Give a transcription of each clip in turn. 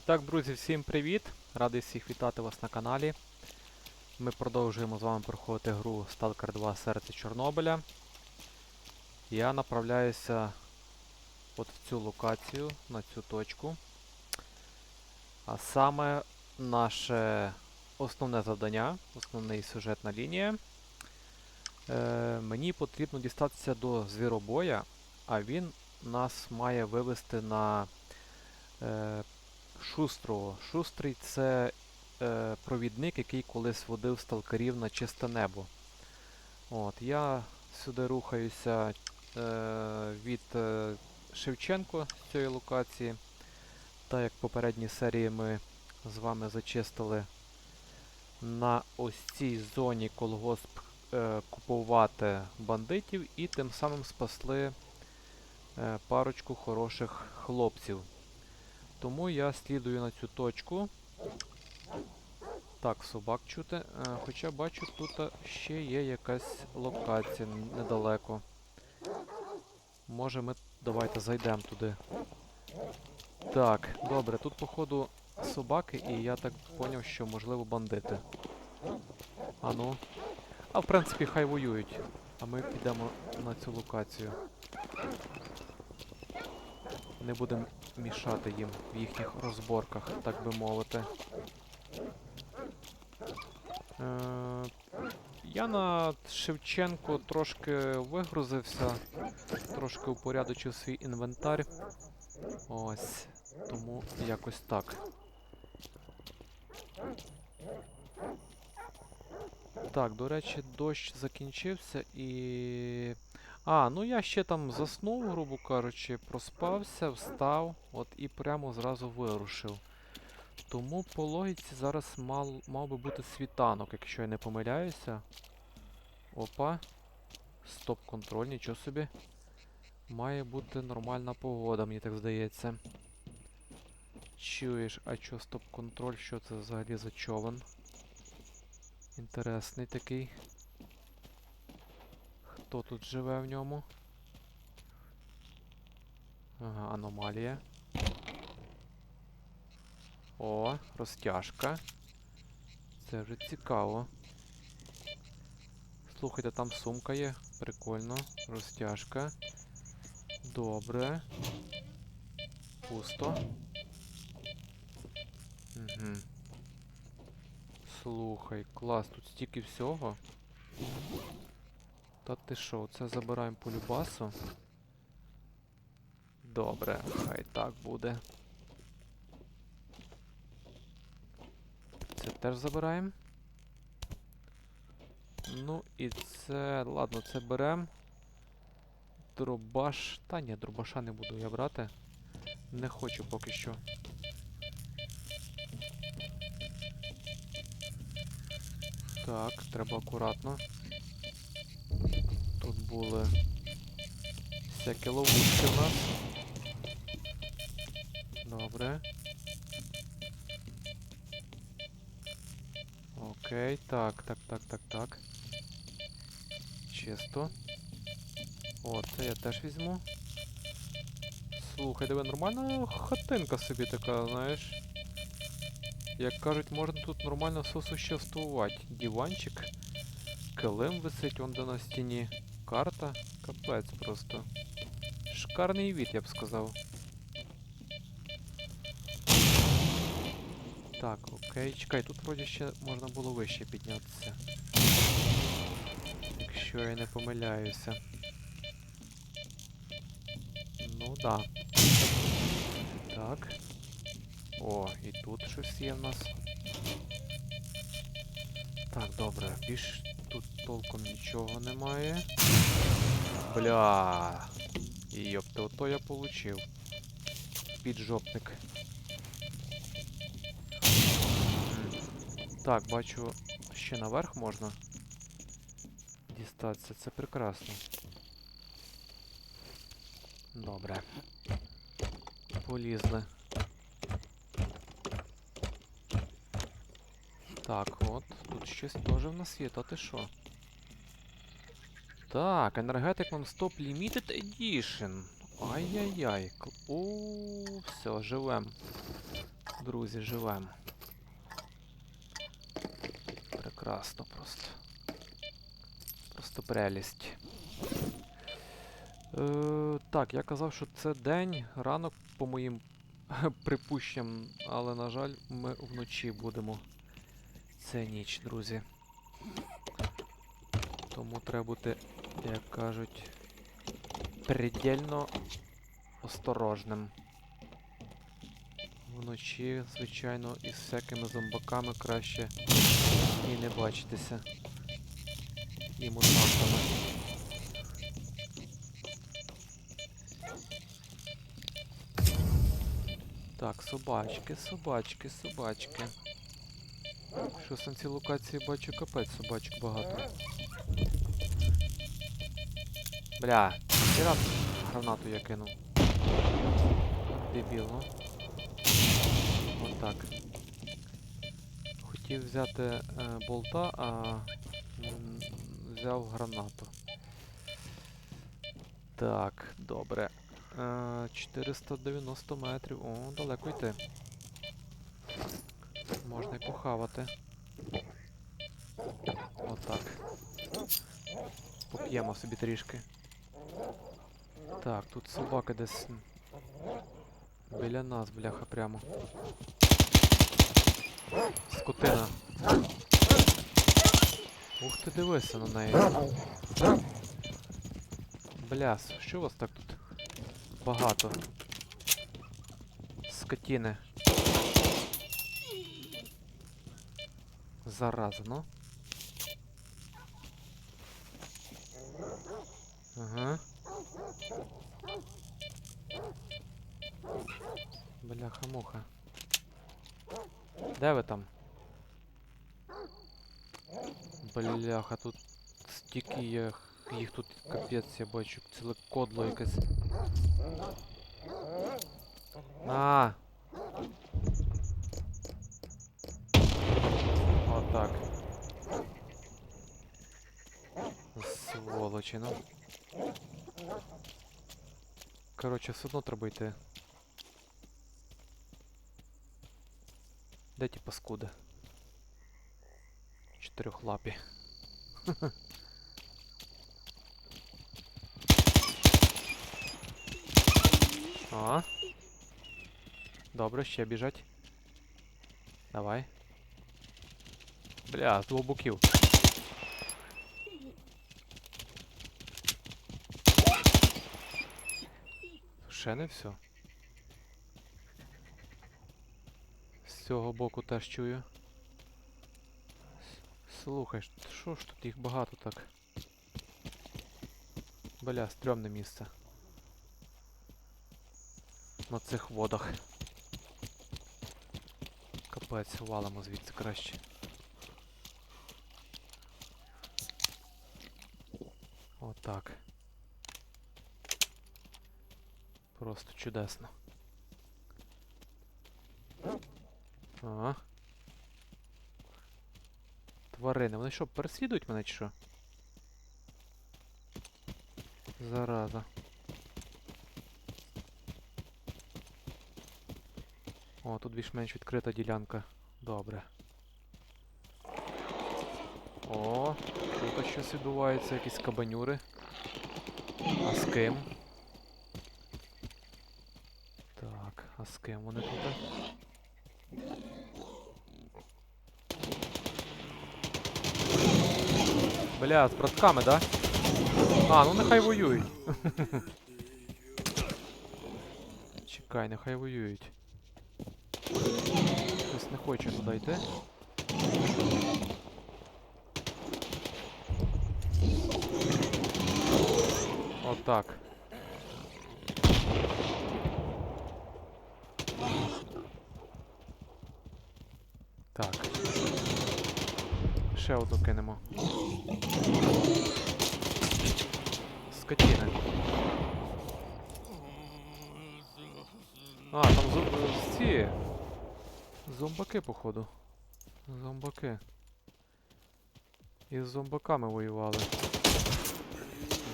І так, друзі, всім привіт! Радий всіх вітати вас на каналі. Ми продовжуємо з вами проходити гру Stalker 2 Серце Чорнобиля. Я направляюся от в цю локацію, на цю точку. А саме наше основне завдання, основний сюжетна лінія. Е, мені потрібно дістатися до звіробоя, а він нас має вивести на е, Шустрого. Шустрий це е, провідник, який колись водив сталкерів на чисте небо. От, я сюди рухаюся е, від е, Шевченко з цієї локації. Так як в попередній серії ми з вами зачистили на ось цій зоні колгосп е, купувати бандитів і тим самим спасли е, парочку хороших хлопців. Тому я слідую на цю точку. Так, собак чути. Е, хоча бачу, тут ще є якась локація недалеко. Може ми. Давайте зайдемо туди. Так, добре, тут походу собаки, і я так поняв, що можливо бандити. А ну. А в принципі хай воюють. А ми підемо на цю локацію. Не будемо мішати їм в їхніх розборках, так би мовити. Е, я на Шевченко трошки вигрузився, трошки упорядочив свій інвентар. Ось. Тому якось так. Так, до речі, дощ закінчився і. А, ну я ще там заснув, грубо кажучи, проспався, встав, от і прямо зразу вирушив. Тому по логіці зараз мав, мав би бути світанок, якщо я не помиляюся. Опа. Стоп-контроль, нічого собі. Має бути нормальна погода, мені так здається. Чуєш, а чо стоп-контроль? Що це взагалі за човен? Інтересний такий. Хто тут живе в ньому? Ага, аномалія. О, розтяжка. Це вже цікаво. Слухайте, там сумка є. Прикольно. Розтяжка. Добре. Пусто. Угу. Слухай, клас, тут стільки всього. Та ти що, це забираємо по любасу? Добре, хай так буде. Це теж забираємо. Ну і це. Ладно, це беремо. Дробаш. Та ні, дробаша не буду я брати. Не хочу поки що. Так, треба акуратно. Тут були всякі ловушки у нас. Добре. Окей, так, так, так, так, так. Чисто. О, це я теж візьму. Слухай, тебе нормальна хатинка собі така, знаєш. Як кажуть, можна тут нормально сосуществувати. Диванчик, килим висить вон де на стіні. Карта. Капець просто. Шикарний від, я б сказав. Так, окей. Чекай, тут вроді ще можна було вище піднятися. Якщо я не помиляюся. Ну да. Так. О, і тут щось є в нас. Так, добре, більш толком нічого немає. Бля. Йопте, ото я получив. Піджопник. Так, бачу, ще наверх можна дістатися. Це прекрасно. Добре. Полізли. Так, от, тут щось теж в нас є, та ти що? Так, енергетик Non-Stop Limited Edition. Ай-яй-яй. О, все, живем. друзі, живемо. Прекрасно просто. Просто прелість. Е, так, я казав, що це день, ранок по моїм припущенням, але, на жаль, ми вночі будемо. Це ніч, друзі. Тому треба бути, як кажуть, предельно осторожним. Вночі, звичайно, із всякими зомбаками краще і не бачитися. І мутантами. Так, собачки, собачки, собачки. Щось на цій локації бачу капець собачок багато. Бля, ще раз гранату я кинув. Дебіл, ну. Отак. Хотів взяти е, болта, а взяв гранату. Так, добре. Е, 490 метрів. О, далеко йти. Можна і похавати. Отак. Поп'ємо собі трішки. Так, тут собака десь біля нас, бляха, прямо. Скотина. Ух ти, дивися на неї. Бляс, що у вас так тут багато? Скотіни. Зараза, ну. Бляха-муха. Де ви там? Бляха, тут стільки їх, їх тут капець, я бачу, ціле кодло якесь. А. Отак. Сволочі, ну. Коротше, все одно треба йти. Де ті паскуди? Чотирьохлапі. А. Добре, ще біжать. Давай. Бля, з двох боків. Ще не все. Цього боку теж чую. Слухай, що ж тут їх багато так? Бля, стрьомне місце. На цих водах. Капець, валимо звідси краще. Отак. Просто чудесно. Ага. Тварини, вони що, переслідують мене чи що? Зараза. О, тут більш-менш відкрита ділянка. Добре. О, тут щось відбувається, якісь кабанюри. А з ким? Так, а з ким вони тут? Бля, з братками, да? А, ну нехай воюють. Чекай, нехай воюють. Щось не хоче туди йти. Отак. Так. Ще одну кинемо. Скотіни. А, там зо... е, ці. Зомбаки, походу. Зомбаки. І з зомбаками воювали.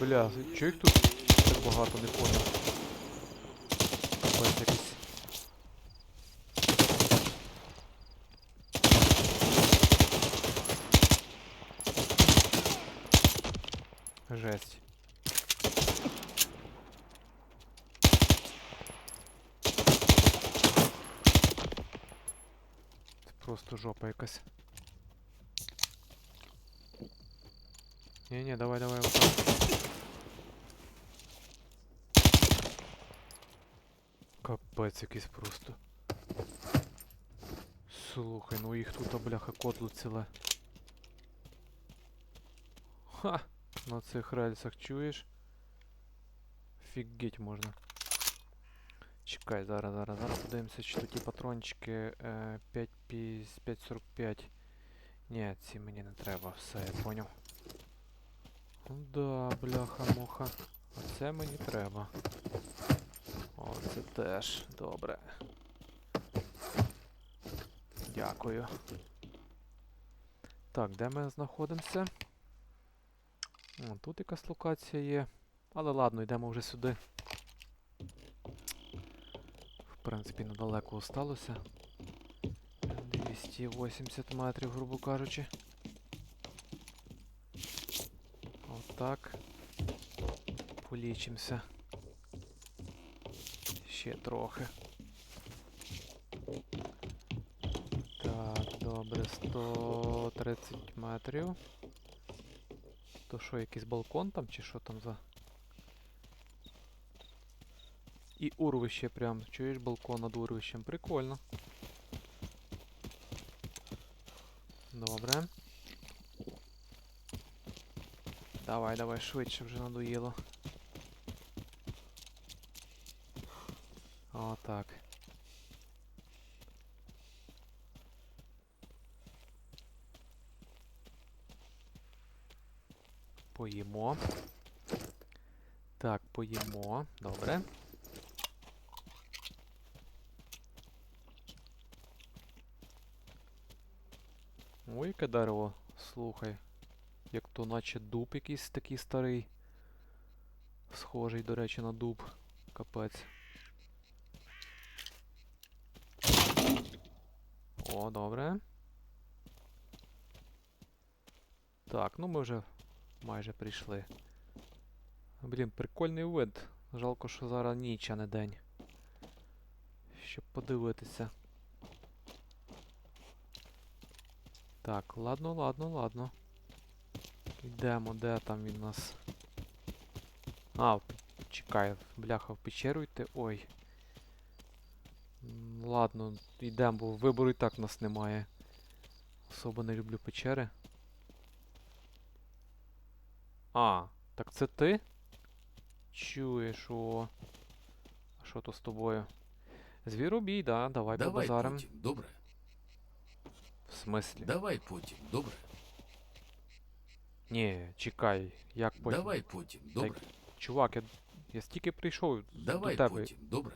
Бля, чого їх тут так багато не поняв? Капець жопа якась. Ні-ні, давай, давай, отак. Капець якийсь просто. Слухай, ну їх тут, а, бляха, котло ціле. Ха! На цих рельсах чуєш? Фігеть можна. Чекай, зараз, зараз, зараз подивимося, чи тут ті патрончики е, 5.45. Ні, ці мені не треба, все, я поняв. Да, бляха-муха. Оце мені треба. О, це теж добре. Дякую. Так, де ми знаходимося? О, тут якась локація є. Але ладно, йдемо вже сюди. Принципі, недалеко осталося. 280 метрів, грубо кажучи. Отак. Полічимося. Ще трохи. Так, добре, 130 метрів. То що, якийсь балкон там, чи що там за. І урвище прям. Чуєш балкон над урвищем? Прикольно. Добре. Давай, давай, швидше вже надоїло. Отак. Поїмо. Так, поїмо. Добре. Ой, яке дерево, слухай. Як то наче дуб якийсь такий старий. Схожий, до речі, на дуб. Капець. О, добре. Так, ну ми вже майже прийшли. Блін, прикольний вид. Жалко, що зараз ніч, а не день. Щоб подивитися. Так, ладно, ладно, ладно. Йдемо, де там він нас? А, чекай, бляха, в печеру йти. Ой. Ладно, йдемо, бо вибору і так в нас немає. Особо не люблю печери. А, так це ти? Чуєш, о. А що то з тобою? Звіробій, да, давай Давай побазарим. добре? В смислі? Давай потім, добре? Ні, чекай, як потім. Давай потім, добре? Чувак, я, я стільки прийшов Давай до тебе. потім, добре?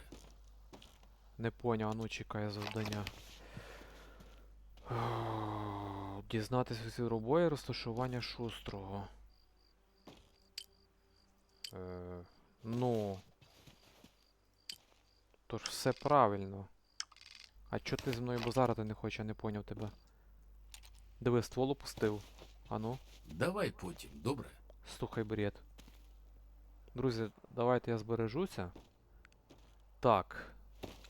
Не поняв, а ну чекай завдання. Дізнатися від робої розташування шустрого. Е, ну. Тож все правильно. А чо ти зі мною базарити не хочеш, я не поняв тебе. Диви, ствол опустив. А ну, Давай потім, добре? слухай бред. Друзі, давайте я збережуся. Так.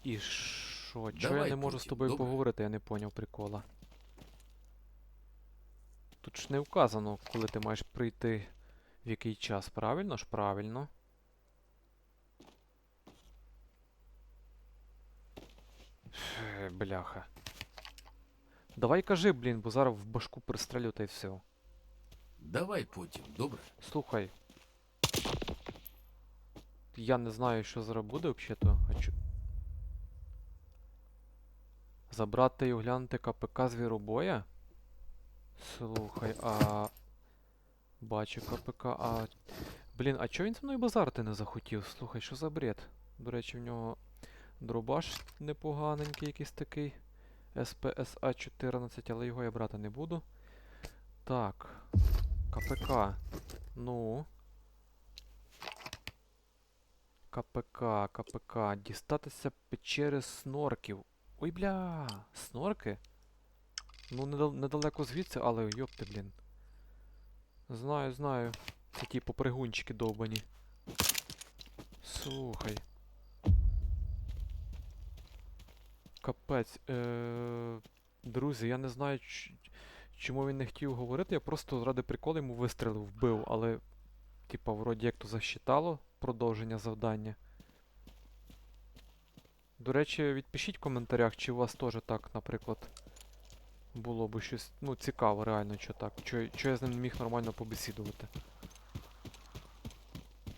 І що? Чого я не можу з тобою добре? поговорити, я не поняв прикола. Тут ж не вказано, коли ти маєш прийти в який час, правильно ж? Правильно. Бляха. Давай кажи, блін, бо зараз в башку пристрелю та й все. Давай потім, добре? Слухай. Я не знаю, що зараз буде взагалі-то. А чо... Забрати і оглянути КПК звіробоя? Слухай, а. Бачу КПК, а. Блін, а чого він зі мною базарити не захотів? Слухай, що за бред? До речі, в нього дробаш непоганенький якийсь такий. СПСА 14, але його я брати не буду. Так. КПК. Ну. КПК, КПК. Дістатися печери снорків. Ой, бля, снорки? Ну, недал- недалеко звідси, але йопти, блін. Знаю, знаю. Це ті попригунчики довбані. Слухай. Капець. Е- друзі, я не знаю, чому він не хотів говорити. Я просто ради приколу йому вистрілив, вбив, але, типа, вроді як то засчитало продовження завдання. До речі, відпишіть в коментарях, чи у вас теж так, наприклад, було б щось, ну, цікаво, реально, що так. Що, що я з ним не міг нормально побесідувати.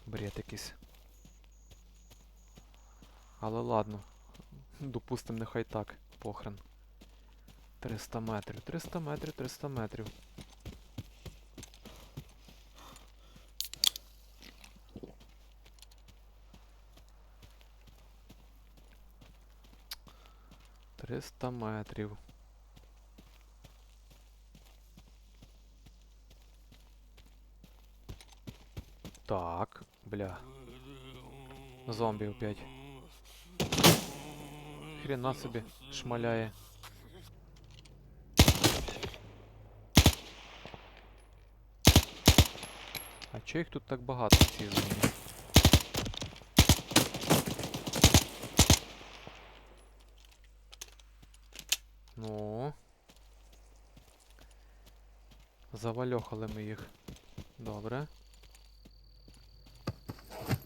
Бред якийсь. Але ладно. Допустим, нехай так. Похрен. 300 метрів. 300 метрів, 300 метрів. Триста метрів. Так, бля. Зомбі опять. Хрена собі шмаляє. А чо їх тут так багато в цій зоні? Ну. Завальохали ми їх. Добре.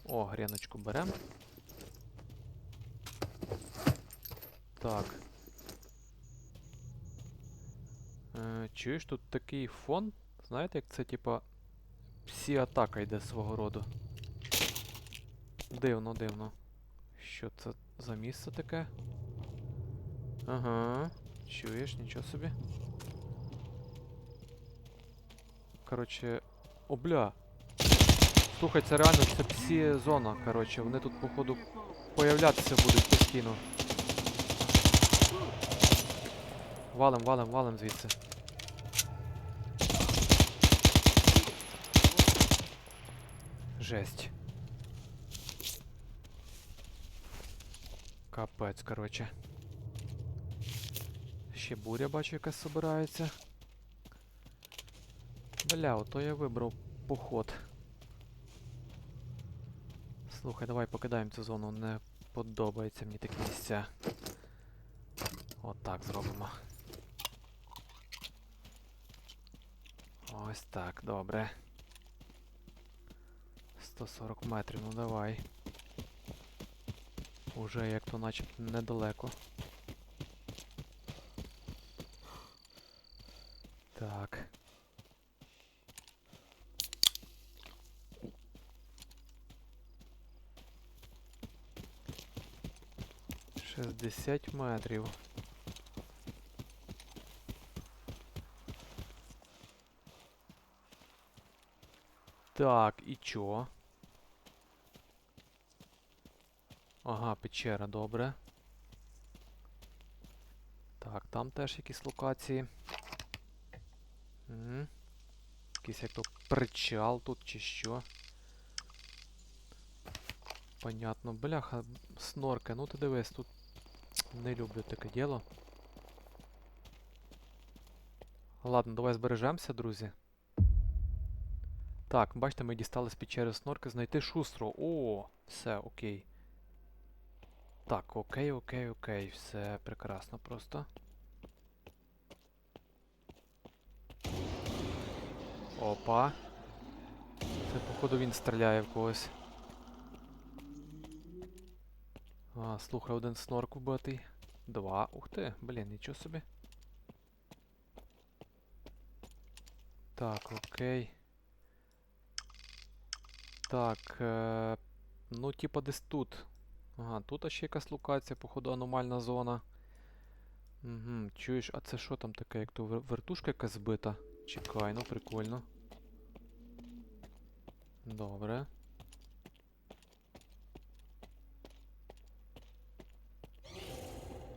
О, гріночку берем. Так. Е, чуєш, тут такий фон. Знаєте, як це типа всі атака йде свого роду. Дивно, дивно. Що це за місце таке? Ага. Чуєш, нічого собі. Коротше. О, бля. Слухай, це реально це псі зона, коротше. Вони тут, походу, появлятися будуть постійно. Валим, валим, валим звідси. Жесть. Капець, коротше. Ще буря бачу, якась собирається. Бля, ото я вибрав поход. Слухай, давай покидаємо цю зону. Не подобаються мені такі місця. Отак зробимо. Ось так, добре. 140 метрів, ну давай. Уже як то начебто недалеко. Так. Шістдесят метрів. Так, і чо? Ага, печера, добре. Так, там теж якісь локації. Угу. Якийсь як то причал тут чи що. Понятно. Бляха, снорка, ну ти дивись, тут не люблю таке діло. Ладно, давай збережемося, друзі. Так, бачите, ми дістали з печери снорки. Знайти шустро. О, все, окей. Так, окей, окей, окей, все прекрасно просто. Опа. Це, походу, він стріляє в когось. А, слухай, один снорк вбитий. Два. Ух ти, блін, нічого собі. Так, окей. Так, е, ну, типа десь тут. Ага, тут ще якась локація, походу, аномальна зона. Угу, чуєш, а це що там таке, як то вертушка якась збита? Чекай, ну прикольно. Добре.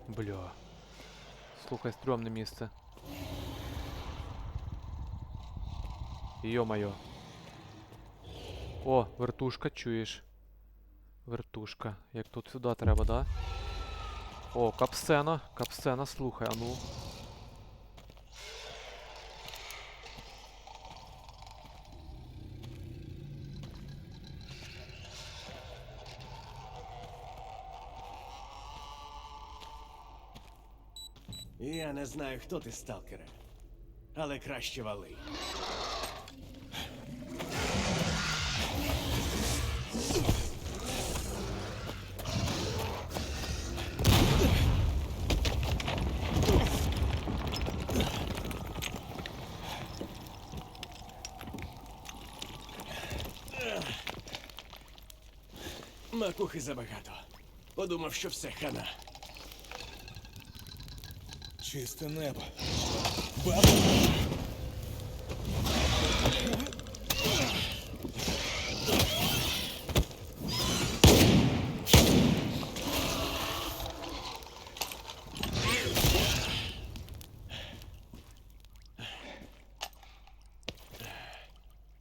Бля. Слухай, стрьомне місце. Йо-моє. О, вертушка, чуєш. Вертушка. Як тут сюди треба, да? О, капсена. Капсена, слухай, а ну. Я не знаю, хто ти сталкере, але краще вали. Макухи забагато. Подумав, що все хана. Чисте небо. Баба!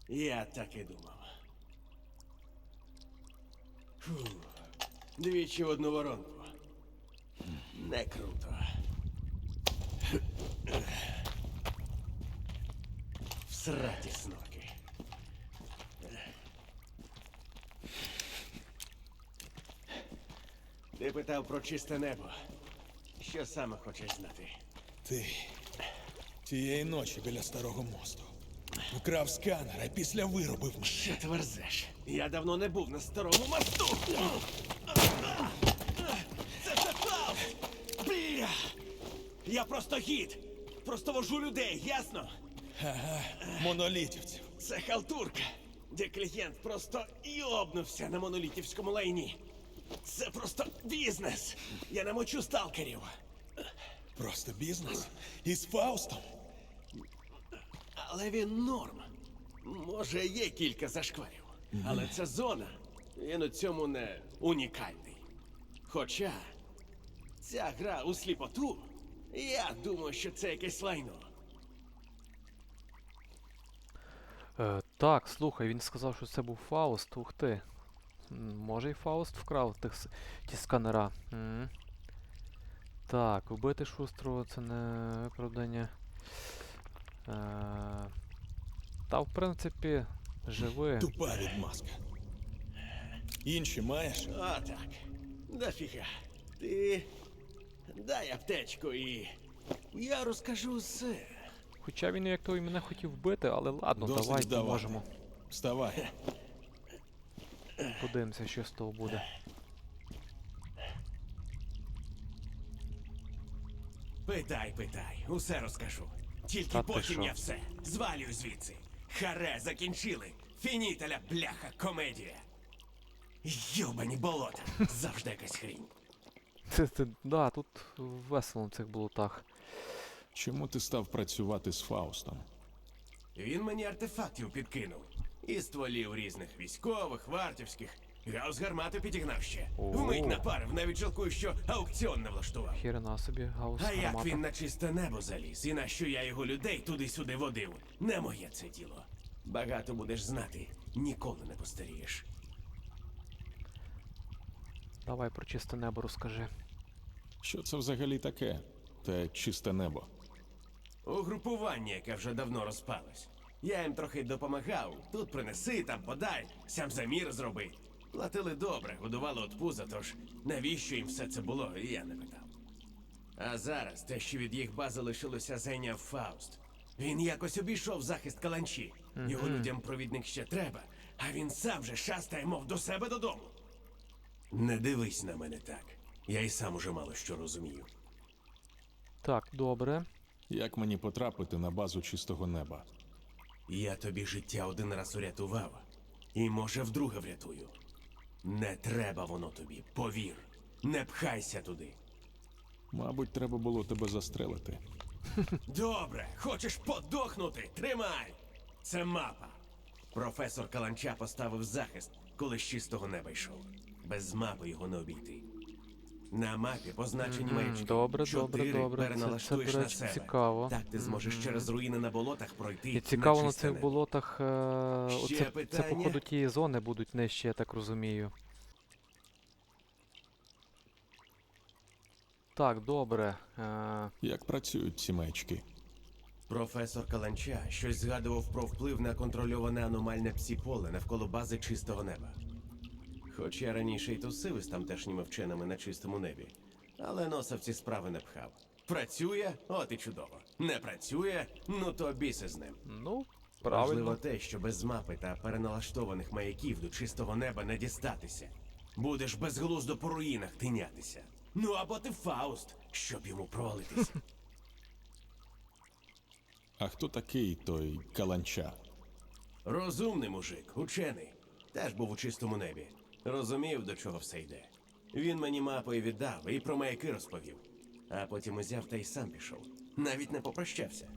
Я так і думав. Двічі в одну воронку. Не круто. Всраті снорки. Ти питав про чисте небо. Що саме хочеш знати? Ти тієї ночі біля старого мосту. Вкрав сканер, а після виробив. Що ти верзеш? Я давно не був на старому мосту. Це Фауст! Бля! Я просто гід! Просто вожу людей, ясно? Ага, монолітівців. Це халтурка, де клієнт просто йобнувся на монолітівському лайні. Це просто бізнес. Я намочу сталкерів. Просто бізнес. Із Фаустом. Але він норм. Може, є кілька зашкварів. Але це зона. Він у цьому не унікальний. Хоча ця гра у сліпоту, я думаю, що це якесь лайно. Е, так, слухай, він сказав, що це був Фауст. Ух ти. Може і Фауст вкрав тих, ті сканера. М. Так, вбити шустрого це не виправдання. Е, та, в принципі, живи. Тупа відмазка. Інші маєш? А так. Дофіга. Ти дай аптечку і. Я розкажу все. Хоча він як той мене хотів вбити, але ладно, Досить давай вдавати. поможемо. Вставай. Подивимося, що з того буде. Питай, питай, усе розкажу. Тільки потім я все. Звалюю звідси. Харе, закінчили. Фінітеля, бляха, комедія. Йобані болота. Завжди якась хрінь. Це, це, да, тут весело на цих болотах. Чому ти став працювати з Фаустом? Він мені артефактів підкинув. І стволів різних військових, вартівських. Гаус гармату підігнав ще. О. Вмить напарив, навіть жалкую, що аукціон не влаштував. Хірена собі гаус А як гармата. він на чисте небо заліз, і на що я його людей туди-сюди водив, не моє це діло. Багато будеш знати, ніколи не постарієш. Давай про чисте небо розкажи. Що це взагалі таке? Те чисте небо. Угрупування, яке вже давно розпалось. Я їм трохи допомагав. Тут принеси, там подай, сам замір зроби. Платили добре, годували от пуза, тож навіщо їм все це було, я не питав. А зараз те, що від їх бази лишилося, зайняв Фауст. Він якось обійшов захист каланчі. Його людям провідник ще треба, а він сам же шастає, мов до себе додому. Не дивись на мене так. Я й сам уже мало що розумію. Так, добре. Як мені потрапити на базу чистого неба? Я тобі життя один раз урятував, і може вдруге врятую. Не треба воно тобі, повір. Не пхайся туди. Мабуть, треба було тебе застрелити. Добре, хочеш подохнути? Тримай! Це мапа. Професор Каланча поставив захист, коли з чистого неба йшов. Без мапи його не обійти. На мапі позначені маячки. добре, Чотири добре, добре. Це- переналаштуєш це, до на речі, себе. цікаво. Так ти зможеш через руїни на болотах пройти. І цікаво на цих болотах. Е, Ще оце, це питання? походу тієї зони будуть нижче, я так розумію. Так, добре. Е, Як працюють ці маячки? Професор Каланча щось згадував про вплив на контрольоване аномальне псіполе навколо бази чистого неба. Хоч я раніше й тусив із тамтешніми вченими на чистому небі, але носа в ці справи не пхав. Працює, от і чудово. Не працює, ну то біси з ним. Ну, Важливо те, що без мапи та переналаштованих маяків до чистого неба не дістатися. Будеш безглуздо по руїнах тинятися. Ну або ти Фауст, щоб йому провалитися. А хто такий той каланча? Розумний мужик, учений. Теж був у чистому небі. Розумів, до чого все йде. Він мені мапу і віддав, і про маяки розповів. А потім узяв та й сам пішов. Навіть не попрощався.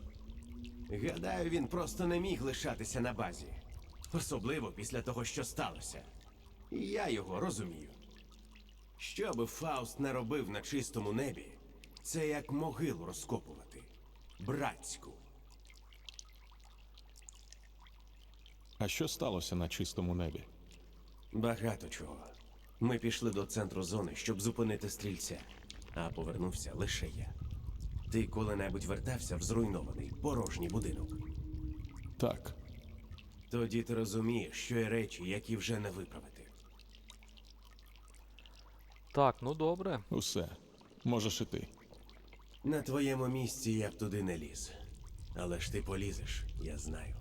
Гадаю, він просто не міг лишатися на базі. Особливо після того, що сталося. Я його розумію. Що би Фауст не робив на чистому небі, це як могилу розкопувати. Братську. А що сталося на чистому небі? Багато чого. Ми пішли до центру зони, щоб зупинити стрільця, а повернувся лише я. Ти коли-небудь вертався в зруйнований порожній будинок. Так, Тоді ти розумієш, що є речі, які вже не виправити. Так, ну добре. усе. Можеш іти. На твоєму місці я б туди не ліз. Але ж ти полізеш, я знаю.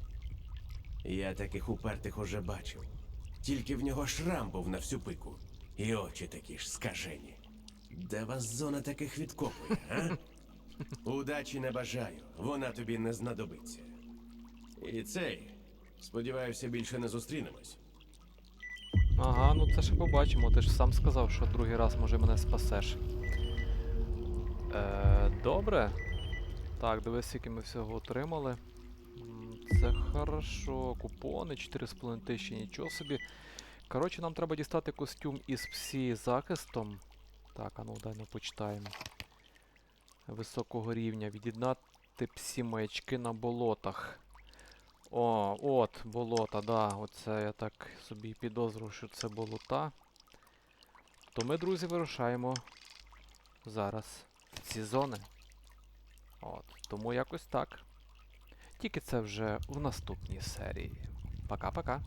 Я таких упертих уже бачив. Тільки в нього шрам був на всю пику. І очі такі ж скажені. Де вас зона таких відкопує, а? Удачі не бажаю, вона тобі не знадобиться. І цей, сподіваюся, більше не зустрінемось. Ага, ну це ще побачимо. Ти ж сам сказав, що другий раз може мене спасеш. Е, добре. Так, дивись, скільки ми всього отримали. Це хорошо. Купони 4,5 тисячі, нічого собі. Коротше, нам треба дістати костюм із псі захистом. Так, а ну дай ну почитаємо. Високого рівня. Від'єднати псі маячки на болотах. О, от, болота, да. Оце я так собі підозрював, що це болота. То ми, друзі, вирушаємо зараз в ці зони. От, тому якось так. Тільки це вже в наступній серії. Пока-пока.